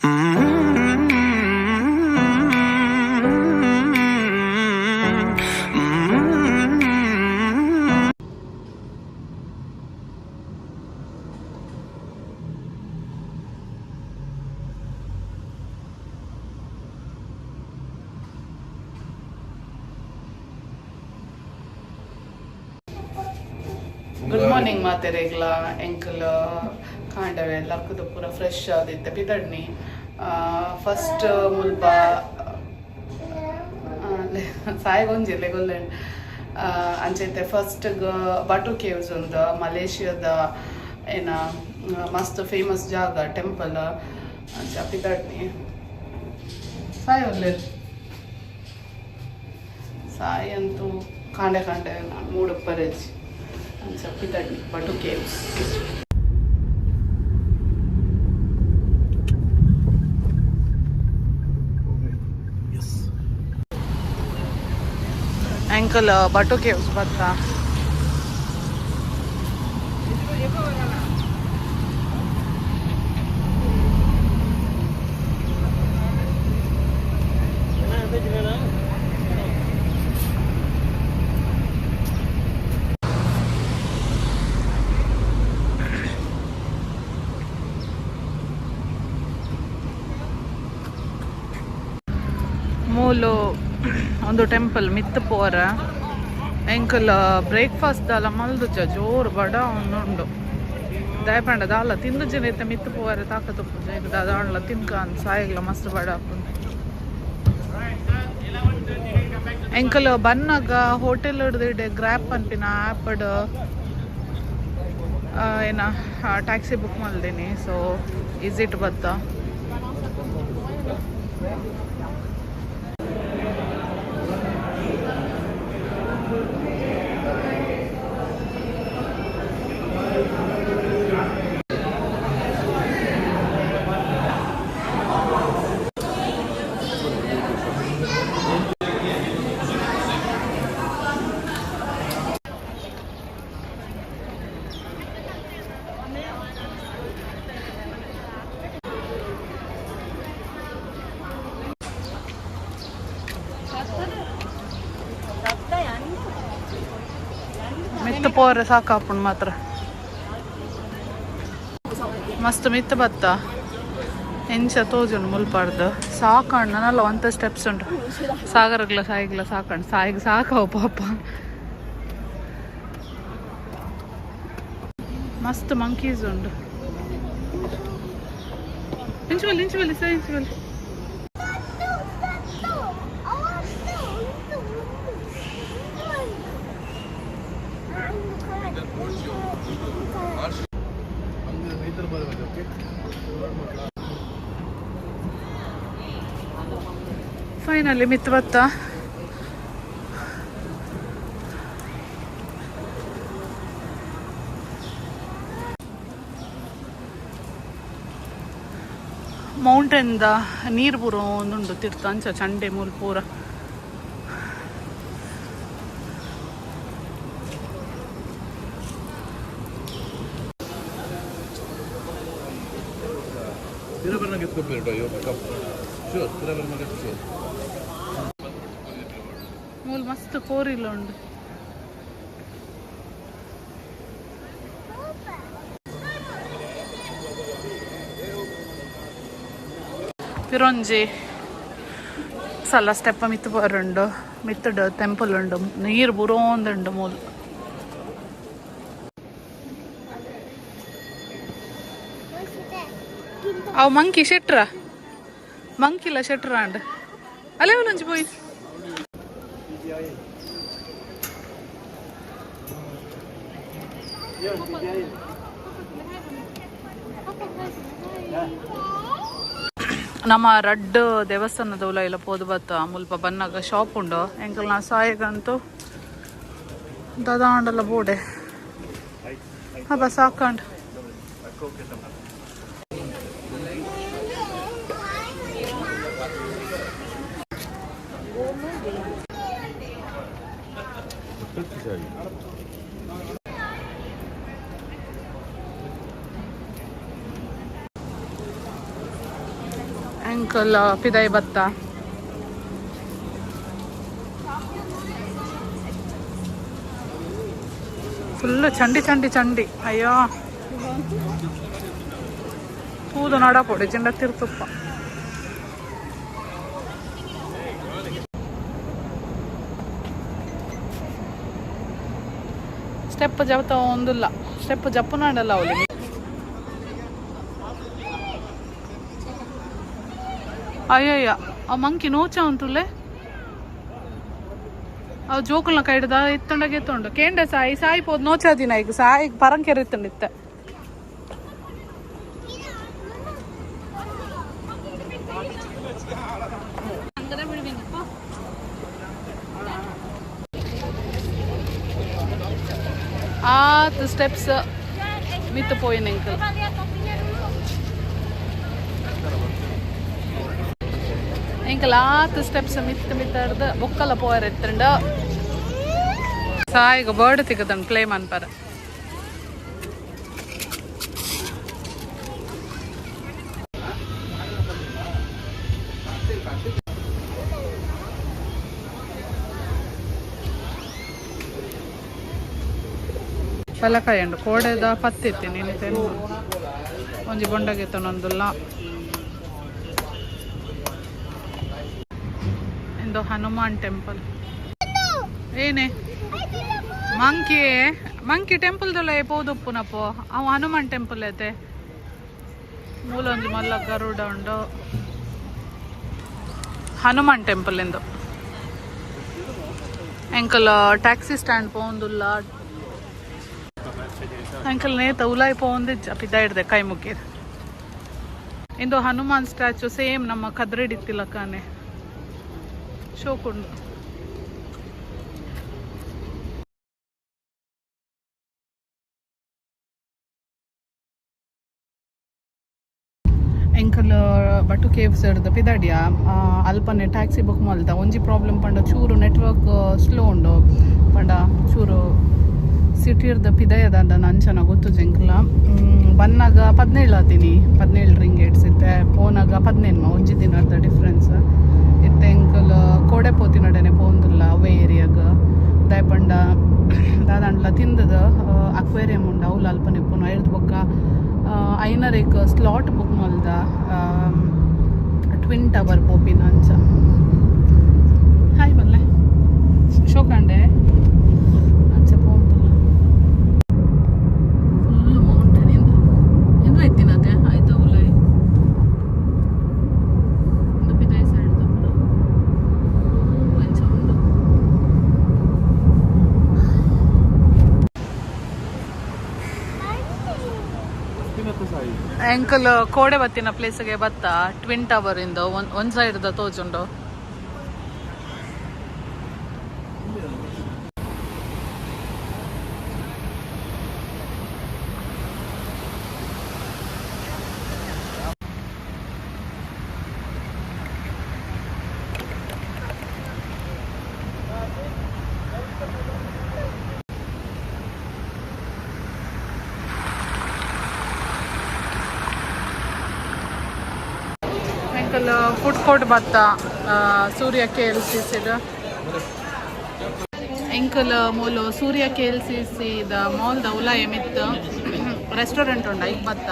Good morning, Mate Regla, Enkel, ಕಾಂಡವೆ ಲಕ್ಕದು ಪೂರ fresh ಆದಿತ್ತೆ. ಪಿದಡ್ನಿ first ಮುಲ್ಪ ಸಾಯಗೊಂಜಿಲ್ಲೆ ಗೊಲ್ಲೆ ಅಂಚೈತೆ. ಫಸ್ಟ್ ಬಟು ಕೇವ್ಸ್ ಒಂದು ಮಲೇಷಿಯಾದ ಏನ ಮಸ್ತ್ ಫೇಮಸ್ ಜಾಗ ಟೆಂಪಲ್ ಅಂಚ ಪಿದಡ್ನಿ ಸಾಯ್ ಒಲ್ಲೆ ಸಾಯಿ ಅಂತೂ ಕಾಂಡೆ ಕಾಂಡೆ ಮೂಡು ಪರೇಜಿ ಅಂಚ ಪಿದಡ್ನಿ Batu Caves uncle Batu Caves ಬತ್ತ ಮೂಲು ಒಂದು ಟೆಂಪಲ್ ಮಿತ್ ಪೋರ ಎಂಕಲ್ ಬ್ರೇಕ್ಫಾಸ್ಟ್ ದಾಲ ಮಲ್ದುಜ ಜೋರು ಬಡ ಉಂಡು ದಯಪಂಡ ದಾಲ ತಿಂದು ಜನ ಇತ್ತ ಮಿತ್ ಪೋರ ತಾಕತ್ತು ಪೂಜೆ ಈಗ ತಿನ್ಕಾನ್, ಸಾಯಿಗ್ಲ ಮಸ್ತ್ ಬಡ ಎಂಕಲ್ ಬನ್ನಾಗ ಹೋಟೆಲ್ ಹಿಡ್ದಿಡೆ ಗ್ರ್ಯಾಪ್ ಅನ್ಪಿನ ಆ್ಯಪಡ್ ಏನ ಟ್ಯಾಕ್ಸಿ ಬುಕ್ ಮಾಡ್ದೀನಿ ಸೊ ಈಸಿಟ್ ಬತ್ತ ಮಿತ್ತು ಪೋರೆ ಸಾಕಾಪುಂಡು ಮಾತ್ರ. ಮಸ್ತ್ ಮಿತ್ತ ಬತ್ತ. ಎಂಚ ತೋಜುಂಡು ಮುಲ್ಪಾಡ್ದು. ಸಾಕಣ್ಣ ನಲ್ಲ ಒಂತ ಸ್ಟೆಪ್ಸ್ ಉಂಟು. ಸಾಗರಗ್ಲ ಸಾಯಿಗ್ಲ ಸಾಕಣ್ಣ ಸಾಯಿಗೆ ಸಾಕವು ಪಾಪ ಮಸ್ತ್ ಮಂಕೀಸ್ ಉಂಡು ಇಂಚು ಬಲ್ಲಿ ಇಂಚು ಬಲ್ಲಿ ಸರ್ ಇಂಚು ಫೈನಲಿ ಮಿತ್ವತ್ತ ಮೌಂಟೇನ್ದ ನೀರು ಪೂರ ಒಂದುಂಡು ತೀರ್ಥ ಅಂಚ ಚಂಡೆ ಮೂಲ ಪೂರ. Tira per una che scoprirò io, sure, tira per una che sure. ಮೂಲ ಮಸ್ತ್ ಕೋರಿಲ್ಲ ಉಂಡು ಪಿರೊಂಜಿ ಸಲ ಸ್ಟೆಪ್ಪ ಮಿತ್ತು ಬರುಂಡು ಮಿತ್ತುಡು ಟೆಂಪಲ್ ಉಂಡು ನೀರು ಬುರೋಂದುಂಡು ಮೂಲ ಅವು ಮಂಕಿ ಶೆಟ್ರ? ಮಂಕಿಲ್ಲ ಶೆಟ್ರ ಅಂಡ್ ಅಲ್ಲೇ ಒಂದೊಂಜಿ ಪೋಯಿ ನಮ್ಮ ರಡ್ಡ್ ದೇವಸ್ಥಾನದ ಉಲ ಇಲ್ಲ, ಪೋದು ಬತ್ತ, ಮುಲ್ಪ ಬನ್ನಾಗ ಶಾಪ್ ಉಂಡು. ಎಂಕಲ್ ನಾ ಸಾಯಿಗಂತೂ ದಾದಾಂಡಲ್ಲ ಬೋಡೆ. ಹಬ್ಬ ಸಾಕಂಡು. Tutti sei. ಅಂಕಲ್ ಪಿದಾಯಿ ಭತ್ತ ಫುಲ್ಲು ಚಂಡಿ ಚಂಡಿ ಚಂಡಿ ಅಯ್ಯೋ ತೂದು ನಡಪೊಡಿ ಚಿಂಡ ತಿರ್ತುಪ್ಪ ಸ್ಟೆಪ್ ಜಪ್ತ ಒಂದಿಲ್ಲ. ಸ್ಟೆಪ್ ಜಪ್ಪು ನಾಡಲ್ಲ ಅವಳು. ಅಯ್ಯಯ್ಯ, ಆ ಮಂಕಿ ನೋಚ ಉಂಟುಲೆ ಅವು ಜೋಕುಲ್ನ ಕೈಡ್ದ ಎತ್ತೊಂಡಾಗ ಎತ್ತೊಂಡು. ಕೇಂಡ ಸಾಯಿ ಸಾಯಿ ಪೋದ್ ನೋಚಾದಿನ ಈಗ ಸಾಯಿ ಪರಂಕೆರೆ ಎತ್ತಂಡಿತ್ತ. ಆತ್ ಸ್ಟೆಪ್ಸ್ ಮಿತ್ತು ಪೋಯಿನ ಎಂಕಲ್ ಎಂಕಲ್ ಆತ್ ಸ್ಟೆಪ್ಸ್ ಮಿತ್ತು ಮಿತ್ತರ್ದ ಬೊಕ್ಕಲ ಪೋಯರ್ ಎತ್ತಂಡ ಸಾಯಿಗ ಬರ್ಡ್ ತಿಗದನ್ ಪ್ಲೇ ಮನ್ಪರ ಪಲಕಾಯಿ ಉಂಡು ಕೋಡೆದ ಪತ್ತಿತ್ತಿ ನೀನು ತೆನ್ನು. ಒಂಜಿ ಬೊಂಡಗೆತ್ತನೊಂದುಲ್ಲ ಇಂದು ಹನುಮಾನ್ ಟೆಂಪಲ್ ಏನೇ? ಮಂಕಿ ಮಂಕಿ ಟೆಂಪಲ್ ಟೆಂಪಲ್ದಲ್ಲ ಪೋದಪ್ಪುನಪ್ಪು. ಅವ ಹನುಮಾನ್ ಟೆಂಪಲ್ ಐತೆ. ಮೂಲೊಂಜಿ ಮಲ್ಲ ಗರುಡ ಉಂಡು. ಹನುಮಾನ್ ಟೆಂಪಲ್ ಎಂದು ಎಂಕಲ್ ಟ್ಯಾಕ್ಸಿ ಸ್ಟ್ಯಾಂಡ್ ಪೋಂದುಲ್ಲ. ಅಂಕಲ್ ನೇತ ಉಲಾಯಿ ಪೋಂದಿಜ್ಜ ಪಿದ್ದ ಹಿಡ್ದೆ, ಕೈ ಮುಗ್ಗಿರ್ ಇಂದು ಹನುಮಾನ್ ಸ್ಟ್ಯಾಚು ಸೇಮ್ ನಮ್ಮ ಕಾನೆ ಶೋಕುಂಡು ಎಂಕಲ್ ಬಟು ಕೇವ್ಸ್ ಹಿಡ್ದು ಪಿದಾಡಿಯ? ಅಲ್ಪನೆ ಟ್ಯಾಕ್ಸಿ ಬುಕ್ ಮಾಡ್ತಾ ಒಂಜಿ ಪ್ರಾಬ್ಲಮ್ ಪಂಡ ಚೂರು ನೆಟ್ವರ್ಕ್, ಸ್ಲೋ ಉಂಡು. ಪಂಡ ಚೂರು ಸಿಟಿರ್ದ ಪಿದಯದ ಅಂದ ಅಂಚನ ಗೊತ್ತು ಜಂಕ್ಲ ಬನ್ನಾಗ ಪದ್ನೇಳು ಆತೀನಿ ಪದಿನೇಳು ರಿಂಗ್ ಏಟ್ಸ್ ಇತ್ತೆ ಪೋನಾಗ ಮಾ ಒಂಜಿ ದಿನದ ಡಿಫ್ರೆನ್ಸ್ ಇತ್ತೆ ಎಂಕಲ್ ಕೋಡೆ ಪೋತಿ ನಡನೆ ಪೋಂದಿಲ್ಲ, ಅವೇ ಏರಿಯಾಗ. ದಯಪಂಡ ದಾದಾಂಡ್ಲ ತಿಂದದ ಅಕ್ವೇರಿಯಂ ಉಂಡ ಅವು ಅಲ್ಪನೆ ಪೋನ ಐದು ಬೊಕ್ಕ ಐನರೇಕ್ ಸ್ಲಾಟ್ ಬುಕ್ ಮಲ್ದ ಟ್ವಿನ್ ಟವರ್ ಪೋಪಿನ ಅಂಚ ಹಾಯ್ ಬಲ್ಲೆ ಶೋಕಂಡೆ ಅಂಚ ಪೋಂದಿಲ್ಲ ಫುಲ್ ಮೌಂಟೇನ್ ಇಂದ ಎಂದು ಎತ್ತಿನತೆ ಆಯ್ತಾ ಉಲೈ ಇಂದು ಪಿದಾಯಿ ಸೈಡ್ ತಪ್ಪು ಮಂಚ ಉಂಡು ಅಂಕಲ್ ಕೋಡೆ ಬತ್ತಿನ ಪ್ಲೇಸ್ಗೆ ಬತ್ತ? ಟ್ವಿನ್ ಟವರ್ ಇಂದ ಒಂದ್ ಒಂದ್ ಸೈಡ್ ತೋಜುಂಡು ಅಂಕಲ್ ಫುಡ್ ಕೋರ್ಟ್ ಬತ್ತ ಸೂರ್ಯ ಕೆ ಎಲ್ ಸಿ ಸಿದ ಎಂಕಲ್ ಮೂಲು, ಸೂರ್ಯ ಕೆ ಎಲ್ ಸಿ ಸಿದ ಮಾಲ್ದ ಉಲ ಎಮಿತ್ ರೆಸ್ಟೋರೆಂಟ್ ಉಂಡ ಈಗ ಬತ್ತ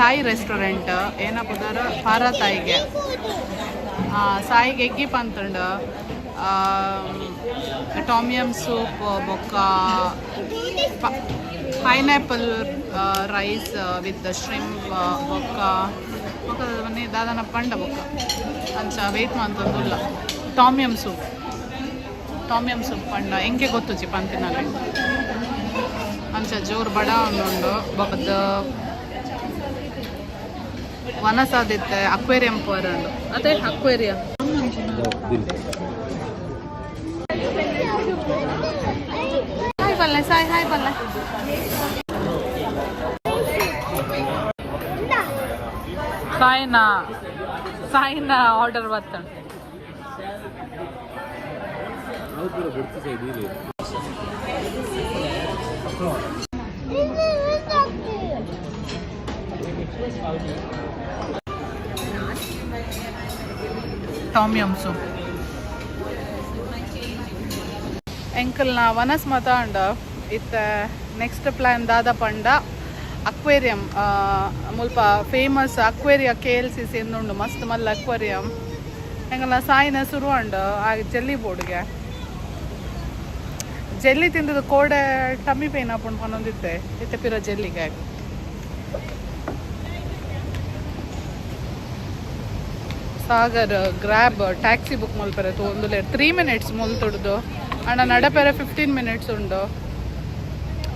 ತಾಯಿ ರೆಸ್ಟೋರೆಂಟ್ ಏನ ಪುದರ? ಪಾರ ತಾಯಿಗೆ ಸಾಯಿಗೆ ಎಗ್ಗಿ ಪಂತುಂಡು ಟಾಮಿಯಮ್ ಸೂಪ್, ಬೊಕ್ಕ ಪೈನಾಪಲ್ ರೈಸ್ ವಿತ್ ಶ್ರಿಂಪ್, ಬೊಕ್ಕ. ಬೊಕ್ಕ ಮನೆ ದಾದನ ಪಂಡ ಬೊಕ್ಕ. ಅಂಚ wait ಮಂತೊಂದುಲ್ಲ tom yum soup. Tom yum soup ಪಂಡ. ಎಂಗೆ ಗೊತ್ತುಜಿ ಪಂತಿನಲ್ಲಿ ಅಂಚ ಜೋರು ಬಡ ಉಂಡು ಬೊಕ್ಕದ ವನಸಾದಿತ್ತೆ, ಅಕ್ವೇರಿಯಂ ಪೋರ್ ಉಂಡು ಅದೇ ಅಕ್ವೇರಿಯಂ. ಹಾಯ್ ಬಲ್ಲೆ ಸಾಯ್ ಹಾಯ್ ಬಲ್ಲೆ ಸಾಯಿನ ಸಾಯಿನ ಆರ್ಡರ್ ಬರ್ತಣ ಟಾಮಿಯಮ್ ಸೂಪ್ ಎಂಕಲ್ನ ವನಸ್ ಮಾತಾಂಡ ಇತ್ತ ನೆಕ್ಸ್ಟ್ ಪ್ಲಾನ್ ದಾದ ಪಂಡ. ಅಕ್ವೇರಿಯಂ ಮುಲ್ಪ famous aquarium K L C C ಎಂದುಂಡು ಮಸ್ತ್ ಮಲ್ಲ ಅಕ್ವೇರಿಯಂ. ಎಂಕಲ್ನ ಸಾಯಿನ ಸುರುವಂಡ ಆ ಜೆಲ್ಲಿ ಬೋರ್ಡ್ಗೆ. ಜೆಲ್ಲಿ ತಿಂದದ ಕೋಡೆ ಟಮ್ಮಿ ಪೇನ್ ಹಾಕೊಂಡು ಪನ್ನೊಂದಿತ್ತೆ ಇತ್ತೆ ಪಿರ ಜೆಲ್ಲಿಗೆ. ಸಾಗರ್, ಗ್ರ್ಯಾಬ್, ಟ್ಯಾಕ್ಸಿ ಬುಕ್ ಮಲ್ಪೆರೆ ತೊಂದುಲೆ ತ್ರೀ ಮಿನಿಟ್ಸ್ ಮುಲ್ತುಡ್ದು. ಅಣ್ಣ, ನಡಪೆರೆ ಫಿಫ್ಟೀನ್ ಮಿನಿಟ್ಸ್ ಉಂಡು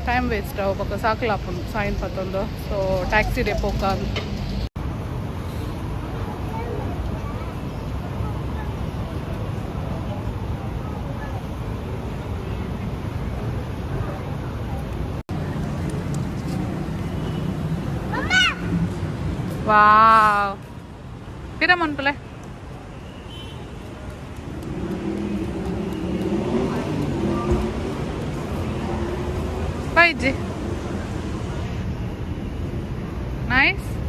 ಟೈಮ್ ವೇಸ್ಟ್ ಹೋಗ್ಬೇಕು ಸಾಕ್ಲಾಪುಂಡು ಸಾಯಿನ್ ಪತ್ತೊಂದು ಸೊ ಟ್ಯಾಕ್ಸಿ ಡೆಪೋಕ ವಾವ್ ಪಿರ ಮನ್ಪಲೆ verde. Nice.